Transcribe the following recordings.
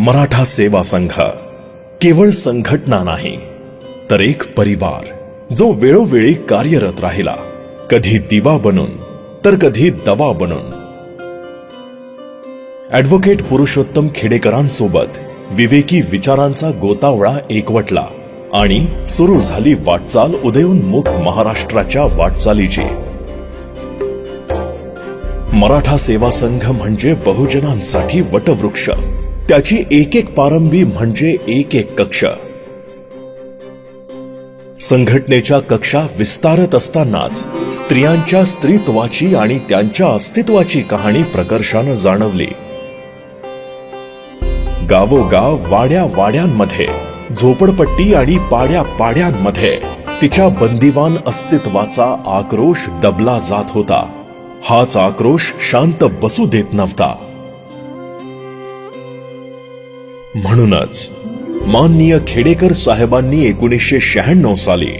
मराठा सेवा संघ. केवळ संघटना नाही तर एक परिवार जो वेळोवेळी कार्यरत राहिला. कधी दिवा बनून तर कधी दवा बनून. ॲडव्होकेट पुरुषोत्तम खेडेकरांसोबत विवेकी विचारांचा गोतावळा एकवटला आणि सुरू झाली वाटचाल उदयोन्मुख महाराष्ट्राच्या वाटचालीची. मराठा सेवा संघ म्हणजे बहुजनांसाठी वटवृक्ष. त्याची एक एक पारंबी म्हणजे एक एक कक्ष. संघटनेच्या कक्षा विस्तारत असतानाच स्त्रियांच्या स्त्रीत्वाची आणि त्यांच्या अस्तित्वाची कहाणी प्रकर्षानं जाणवली. गावोगाव वाड्या वाड्यांमध्ये झोपडपट्टी आणि पाड्या पाड्यांमध्ये तिच्या बंदिवान अस्तित्वाचा आक्रोश दबला जात होता. हाच आक्रोश शांत बसू देत नव्हता. म्हणूनच माननीय खेडेकर साहेबांनी एकोणीसशे शहाण्णव साली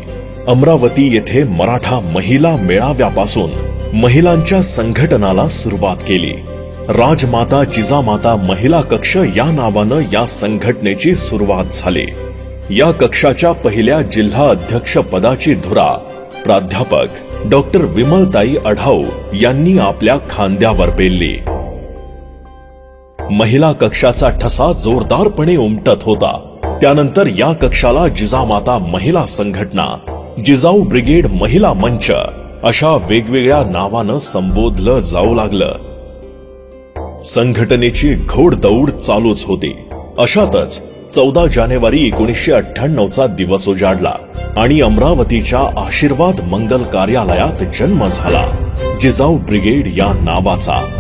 अमरावती येथे मराठा महिला मेळाव्यापासून महिलांच्या संघटनाला सुरुवात केली. राजमाता जिजामाता महिला कक्ष या नावानं या संघटनेची सुरुवात झाली. या कक्षाच्या पहिल्या जिल्हा अध्यक्ष पदाची धुरा प्राध्यापक डॉक्टर विमलताई आढाव यांनी आपल्या खांद्यावर पेलली. महिला कक्षाचा ठसा जोरदारपणे उमटत होता. त्यानंतर या कक्षाला जिजामाता महिला संघटना जिजाऊ ब्रिगेड महिला मंच अशा वेगवेगळ्या नावानं संबोधलं जाऊ लागलं. संघटनेची घोडदौड चालूच होती. अशातच चौदा जानेवारी एकोणीसशे अठ्ठ्याण्णवचा दिवस उजाडला आणि अमरावतीच्या आशीर्वाद मंगल कार्यालयात जन्म झाला. जिजाऊ ब्रिगेड या नावाचा.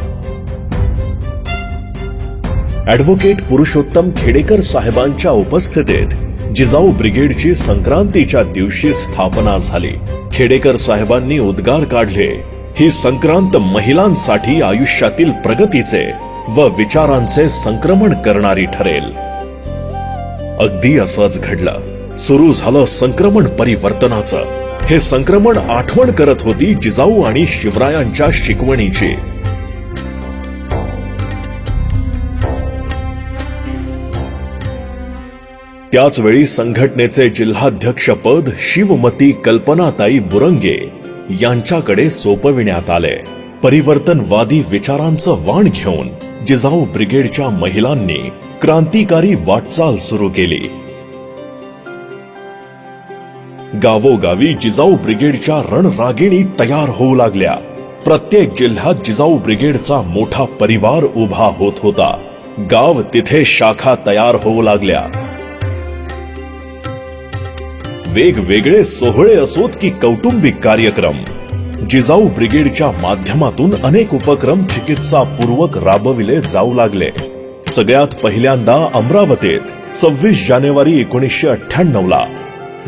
ॲडव्होकेट पुरुषोत्तम खेडेकर साहेबांच्या उपस्थितीत जिजाऊ ब्रिगेडची संक्रांतीच्या दिवशी स्थापना झाली. खेडेकर साहेबांनी उद्गार काढले. ही संक्रांत महिलांसाठी आयुष्यातील प्रगतीचे व विचारांचे संक्रमण करणारी ठरेल. अगदी असंच घडलं. सुरू झालं संक्रमण परिवर्तनाचं. हे संक्रमण आठवण करत होती जिजाऊ आणि शिवरायांच्या शिकवणीची. त्याच वेळी संघटनेचे जिल्हाध्यक्षपद शिवमती कल्पनाताई बुरंगे यांच्याकडे सोपविण्यात आले. परिवर्तनवादी विचारांचं वाण घेऊन जिजाऊ ब्रिगेडच्या महिलांनी क्रांतिकारी वाटचाल सुरू केली. गावोगावी जिजाऊ ब्रिगेडच्या रणरागिणी तयार होऊ लागल्या. प्रत्येक जिल्ह्यात जिजाऊ ब्रिगेडचा मोठा परिवार उभा होत होता. गाव तिथे शाखा तयार होऊ लागल्या. वेगवेगळे सोहळे असोत की कौटुंबिक कार्यक्रम. जिजाऊ ब्रिगेडच्या माध्यमातून अनेक उपक्रम चिकित्सापूर्वक राबविले जाऊ लागले. सगळ्यात पहिल्यांदा अमरावतीत सव्वीस जानेवारी एकोणीसशे अठ्ठ्याण्णव ला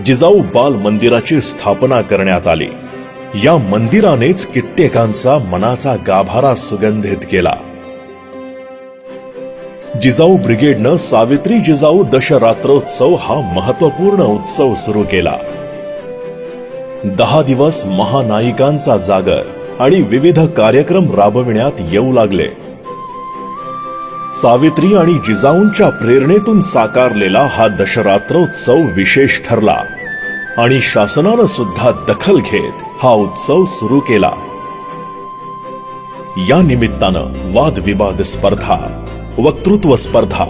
जिजाऊ बाल मंदिराची स्थापना करण्यात आली. या मंदिरानेच कित्येकांचा मनाचा गाभारा सुगंधित केला. जिजाऊ ब्रिगेडनं सावित्री जिजाऊ दशरात्रोत्सव हा महत्त्वपूर्ण उत्सव सुरू केला. दहा दिवस महानायिकांचा जागर आणि विविध कार्यक्रम राबविण्यात येऊ लागले. सावित्री आणि जिजाऊंच्या प्रेरणेतून साकारलेला हा दशरात्रोत्सव विशेष ठरला आणि शासनानं सुद्धा दखल घेत हा उत्सव सुरू केला. या निमित्तानं वादविवाद स्पर्धा वक्तृत्व स्पर्धा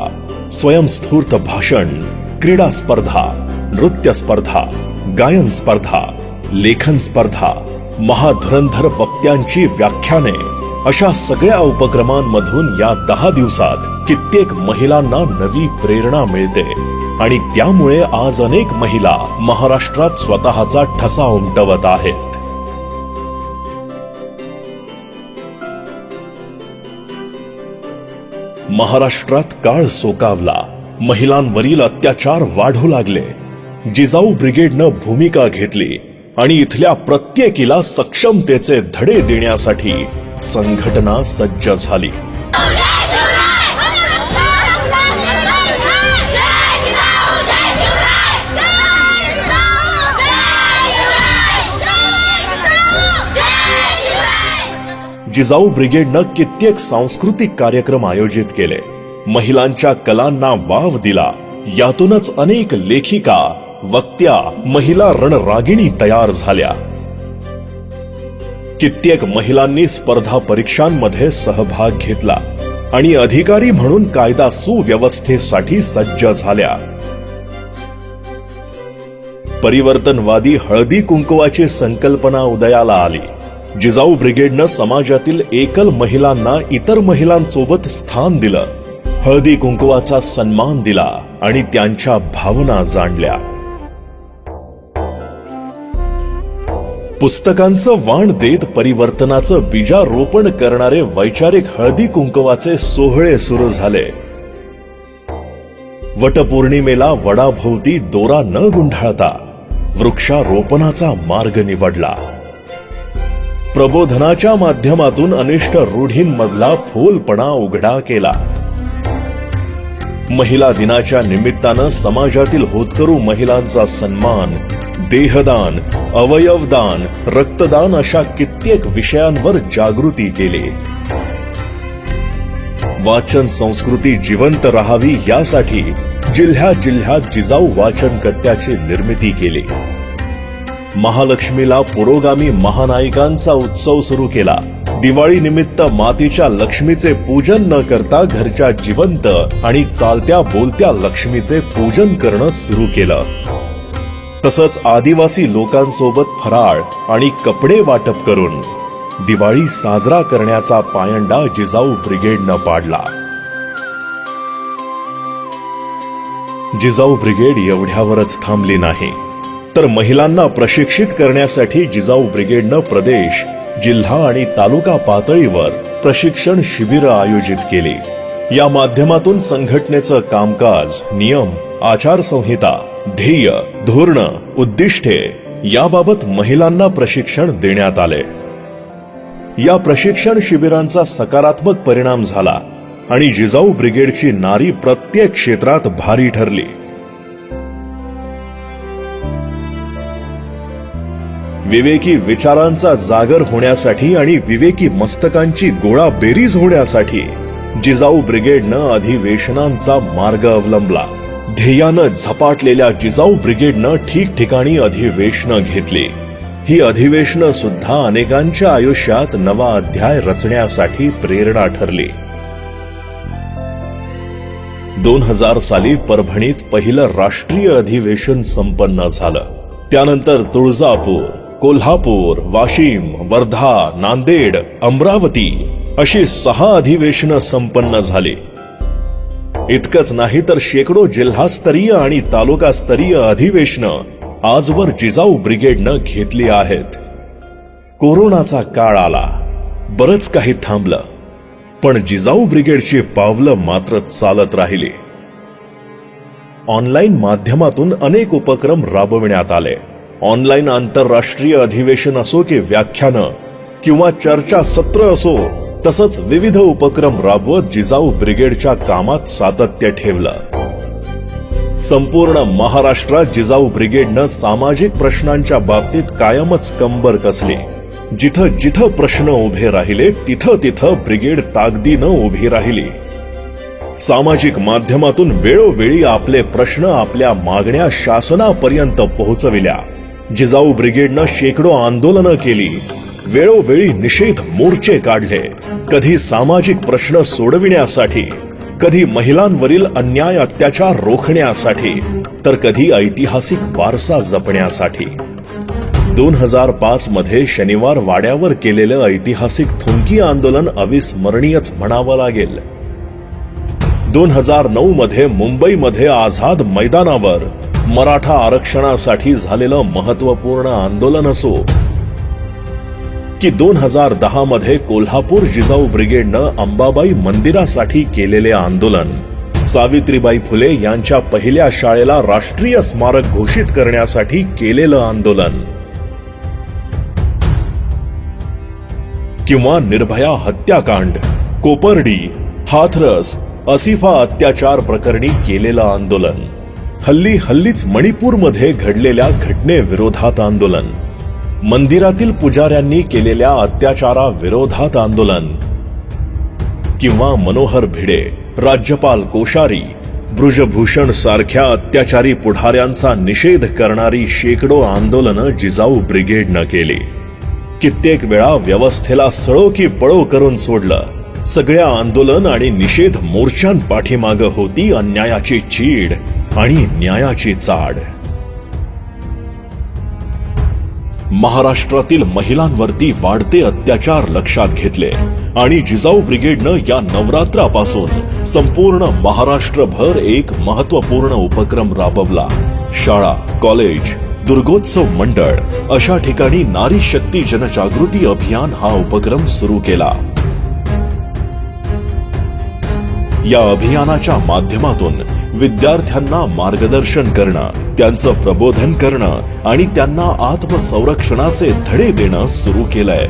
स्वयंस्फूर्त भाषण क्रीडा स्पर्धा नृत्य स्पर्धा गायन स्पर्धा लेखन स्पर्धा महाधुरंधर वक्त्यांची व्याख्याने अशा सगळ्या उपक्रमांमधून या दहा दिवसात कित्येक महिलांना नवी प्रेरणा मिळते. आणि त्यामुळे आज अनेक महिला महाराष्ट्रात स्वतःचा ठसा उमटवत आहेत. महाराष्ट्रात काळ सोकावला. महिलांवरील अत्याचार वाढू लागले. जिजाऊ ब्रिगेडनं भूमिका घेतली आणि इथल्या प्रत्येकीला सक्षमतेचे धडे देण्यासाठी संघटना सज्ज झाली. जिजाऊ ब्रिगेडनं कित्येक सांस्कृतिक कार्यक्रम आयोजित केले. महिलांच्या कलांना वाव दिला. यातूनच अनेक लेखिका वक्त्या महिला रणरागिणी तयार झाल्या. कित्येक महिलांनी स्पर्धा परीक्षांमध्ये सहभाग घेतला आणि अधिकारी म्हणून कायदा सुव्यवस्थेसाठी सज्ज झाल्या. परिवर्तनवादी हळदी कुंकवाची संकल्पना उदयाला आली. जिजाऊ ब्रिगेडनं समाजातील एकल महिलांना इतर महिलांसोबत स्थान दिलं. हळदी कुंकवाचा सन्मान दिला आणि त्यांच्या भावना जाणल्या. पुस्तकांचं वाण देत परिवर्तनाचं बीजारोपण करणारे वैचारिक हळदी कुंकवाचे सोहळे सुरू झाले. वटपौर्णिमेला वडाभोवती दोरा न गुंढाळता वृक्षारोपणाचा मार्ग निवडला. प्रबोधनाच्या माध्यमातून अनिष्ट रूढींमधला फोलपणा उघडा केला. महिला दिनाच्या निमित्तानं समाजातील होतकरू महिलांचा सन्मान देहदान अवयवदान रक्तदान अशा कित्येक विषयांवर जागृती केली. वाचन संस्कृती जिवंत राहावी यासाठी जिल्ह्या जिल्ह्यात जिजाऊ वाचन कट्ट्याची निर्मिती केली. महालक्ष्मीला पुरोगामी महानायिकांचा उत्सव सुरू केला. दिवाळी निमित्त मातीच्या लक्ष्मीचे पूजन न करता घरच्या जिवंत आणि चालत्या बोलत्या लक्ष्मीचे पूजन करणं सुरू केलं. तसंच आदिवासी लोकांसोबत फराळ आणि कपडे वाटप करून दिवाळी साजरा करण्याचा पायंडा जिजाऊ ब्रिगेडनं पाडला. जिजाऊ ब्रिगेड एवढ्यावरच थांबली नाही. तर महिलांना प्रशिक्षित करण्यासाठी जिजाऊ ब्रिगेडनं प्रदेश जिल्हा आणि तालुका पातळीवर प्रशिक्षण शिबिरं आयोजित केली. या माध्यमातून संघटनेचं कामकाज नियम आचारसंहिता ध्येय धोरण उद्दिष्टे याबाबत महिलांना प्रशिक्षण देण्यात आले. या प्रशिक्षण शिबिरांचा सकारात्मक परिणाम झाला आणि जिजाऊ ब्रिगेडची नारी प्रत्येक क्षेत्रात भारी ठरली. विवेकी विचारांचा जागर होण्यासाठी आणि विवेकी मस्तकांची गोळा बेरीज होण्यासाठी जिजाऊ ब्रिगेडनं अधिवेशनांचा मार्ग अवलंबला. ध्येयानं झपाटलेल्या जिजाऊ ब्रिगेडनं ठिकठिकाणी अधिवेशनं घेतली. ही अधिवेशनं सुद्धा अनेकांच्या आयुष्यात नवा अध्याय रचण्यासाठी प्रेरणा ठरली. दोन हजार साली परभणीत पहिलं राष्ट्रीय अधिवेशन संपन्न झालं. त्यानंतर तुळजापूर कोल्हापूर वाशिम वर्धा नांदेड अमरावती अशी सहा अधिवेशनं संपन्न झाली. इतकंच नाही तर शेकडो जिल्हास्तरीय आणि तालुकास्तरीय अधिवेशनं आजवर जिजाऊ ब्रिगेडनं घेतली आहेत. कोरोनाचा काळ आला. बरंच काही थांबलं. पण जिजाऊ ब्रिगेडची पावलं मात्र चालत राहिली. ऑनलाईन माध्यमातून अनेक उपक्रम राबविण्यात आले. ऑनलाईन आंतरराष्ट्रीय अधिवेशन असो की व्याख्यानं किंवा चर्चा सत्र असो तसंच विविध उपक्रम राबवत जिजाऊ ब्रिगेडच्या कामात सातत्य ठेवलं. संपूर्ण महाराष्ट्रात जिजाऊ ब्रिगेडनं सामाजिक प्रश्नांच्या बाबतीत कायमच कंबर कसली. जिथं जिथं प्रश्न उभे राहिले तिथं तिथं ब्रिगेड ताकदीनं उभी राहिली. सामाजिक माध्यमातून वेळोवेळी आपले प्रश्न आपल्या मागण्या शासनापर्यंत पोहोचविल्या. जिजाऊ ब्रिगेडनं शेकडो आंदोलनं केली. वेळोवेळी निषेध मोर्चे काढले. कधी सामाजिक प्रश्न सोडविण्यासाठी कधी महिलांवरील अन्याय अत्याचार रोखण्यासाठी तर कधी ऐतिहासिक वारसा जपण्यासाठी. दोन हजार पाच मध्ये शनिवार वाड्यावर केलेलं ऐतिहासिक थुंकी आंदोलन अविस्मरणीयच म्हणावं लागेल. दोन हजार नऊ मध्ये मुंबईमध्ये आझाद मैदानावर मराठा आरक्षणासाठी झालेलं महत्त्वपूर्ण आंदोलन असो की दोन हजार दहा मध्ये कोल्हापूर जिजाऊ ब्रिगेडनं अंबाबाई मंदिरासाठी केलेले आंदोलन. सावित्रीबाई फुले यांच्या पहिल्या शाळेला राष्ट्रीय स्मारक घोषित करण्यासाठी केलेलं आंदोलन. किंवा निर्भया हत्याकांड कोपर्डी हाथरस असिफा अत्याचार प्रकरणी केलेलं आंदोलन. हल्ली हल्लीच मणिपूरमध्ये घडलेल्या घटनेविरोधात आंदोलन. मंदिरातील पुजाऱ्यांनी केलेल्या अत्याचाराविरोधात आंदोलन. किंवा मनोहर भिडे राज्यपाल कोश्यारी ब्रुजभूषण सारख्या अत्याचारी पुढाऱ्यांचा निषेध करणारी शेकडो आंदोलनं जिजाऊ ब्रिगेडनं केली. कित्येक वेळा व्यवस्थेला सळो की पळो करून सोडलं. सगळ्या आंदोलन आणि निषेध मोर्चांपाठीमागं होती अन्यायाची चीड. आणि न्यायाची चाड. महाराष्ट्रातील महिलांवरती वाढते अत्याचार लक्षात घेतले आणि जिजाऊ ब्रिगेडनं या नवरात्रापासून संपूर्ण महाराष्ट्रभर एक महत्त्वपूर्ण उपक्रम राबवला. शाळा कॉलेज दुर्गोत्सव मंडळ अशा ठिकाणी नारी शक्ती जनजागृती अभियान हा उपक्रम सुरू केला. या अभियानाच्या माध्यमातून विद्यार्थ्यांना मार्गदर्शन करणं त्यांचं प्रबोधन करणं आणि त्यांना आत्मसंरक्षणाचे धडे देणं सुरू केलंय.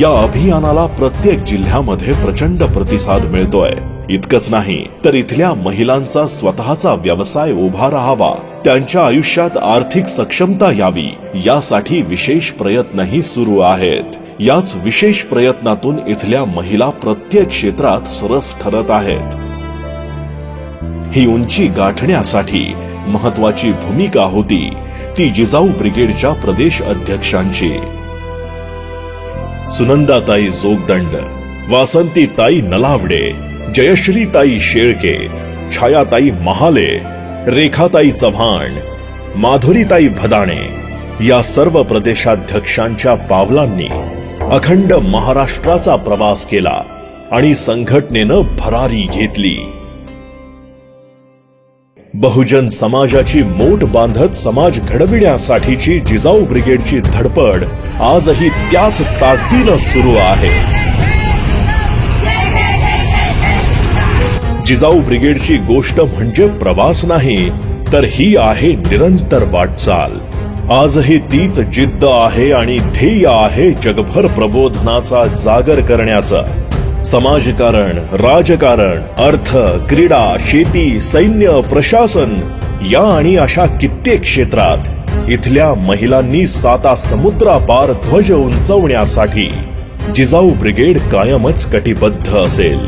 या अभियानाला प्रत्येक जिल्ह्यामध्ये प्रचंड प्रतिसाद मिळतोय. इतकंच नाही तर इथल्या महिलांचा स्वतःचा व्यवसाय उभा राहावा त्यांच्या आयुष्यात आर्थिक सक्षमता यावी यासाठी विशेष प्रयत्नही सुरू आहेत. याच विशेष प्रयत्नातून इथल्या महिला प्रत्येक क्षेत्रात सरस ठरत आहेत. ही उंची गाठण्यासाठी महत्वाची भूमिका होती ती जिजाऊ ब्रिगेडच्या प्रदेश अध्यक्षांची. सुनंदाताई जोगदंड वासंतीताई नलावडे जयश्रीताई शेळके छायाताई महाले रेखाताई चव्हाण माधुरीताई भदाणे या सर्व प्रदेशाध्यक्षांच्या पावलांनी अखंड महाराष्ट्राचा प्रवास केला आणि संघटनेनं भरारी घेतली. बहुजन समाजाची मोठ बांधत समाज घडविण्यासाठीची जिजाऊ ब्रिगेडची धडपड आजही त्याच ताकदीनं सुरू आहे. जिजाऊ ब्रिगेडची गोष्ट म्हणजे प्रवास नाही तर ही आहे निरंतर वाटचाल. आजही तीच जिद्द आहे आणि ध्येय आहे जगभर प्रबोधनाचा जागर करण्याचा. समाजकारण राजकारण अर्थ क्रीडा शेती सैन्य प्रशासन या आणि अशा कित्येक क्षेत्रात इथल्या महिलांनी साता समुद्रापार ध्वज उंचवण्यासाठी जिजाऊ ब्रिगेड कायमच कटिबद्ध असेल.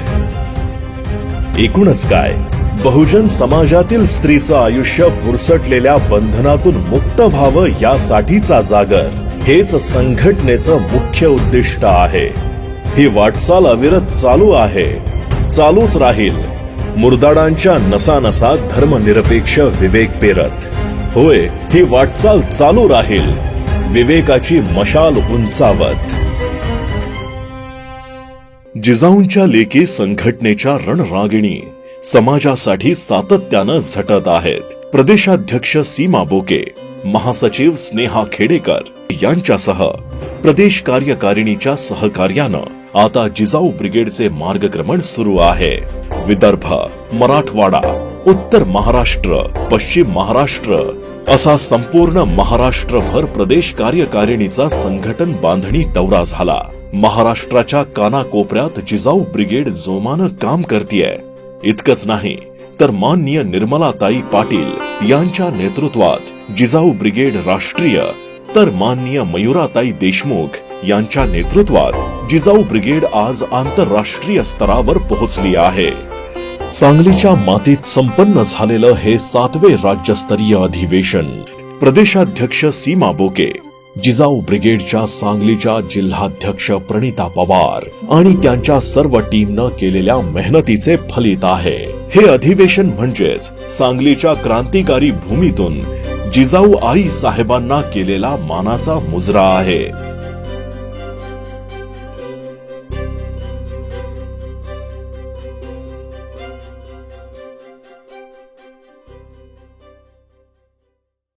एकूणच काय? बहुजन समाजातील स्त्रीचं आयुष्य बुरसटलेल्या बंधनातून मुक्त व्हावं यासाठीचा जागर. हेच संघटनेचं मुख्य उद्दिष्ट आहे. ही वाटचाल अविरत चालू आहे. चालूच राहील. मुर्दाडांच्या नसानसा धर्मनिरपेक्ष विवेक पेरत. होय ही वाटचाल चालू राहील. विवेकाची मशाल उंचावत. जिजाऊंच्या लेखी संघटनेच्या रणरागिणी समाजासाठी सातत्यानं झटत आहेत. प्रदेशाध्यक्ष सीमा बोके महासचिव स्नेहा खेडेकर यांच्यासह प्रदेश कार्यकारिणीच्या सहकार्यानं आता जिजाऊ ब्रिगेडचे मार्गक्रमण सुरू आहे. विदर्भ मराठवाडा उत्तर महाराष्ट्र पश्चिम महाराष्ट्र असा संपूर्ण महाराष्ट्रभर प्रदेश कार्यकारिणीचा संघटन बांधणी दौरा झाला. महाराष्ट्राच्या कानाकोपऱ्यात जिजाऊ ब्रिगेड जोमानं काम करतीये. इतकंच नाही तर माननीय निर्मलाताई पाटील यांच्या नेतृत्वात जिजाऊ ब्रिगेड राष्ट्रीय तर माननीय मयुराताई देशमुख यांच्या नेतृत्वात जिजाऊ ब्रिगेड आज आंतरराष्ट्रीय स्तरावर पोहोचली आहे. सांगलीच्या मातीत संपन्न झालेलं हे सातवे राज्यस्तरीय अधिवेशन. प्रदेशाध्यक्ष सीमा बोके जिजाऊ ब्रिगेडच्या सांगलीच्या जिल्हाध्यक्ष प्रणिता पवार आणि त्यांच्या सर्व टीमनं केलेल्या मेहनतीचे फलित आहे. हे अधिवेशन म्हणजेच सांगलीच्या क्रांतिकारी भूमीतून जिजाऊ आई साहेबांना केलेला मानाचा मुजरा आहे.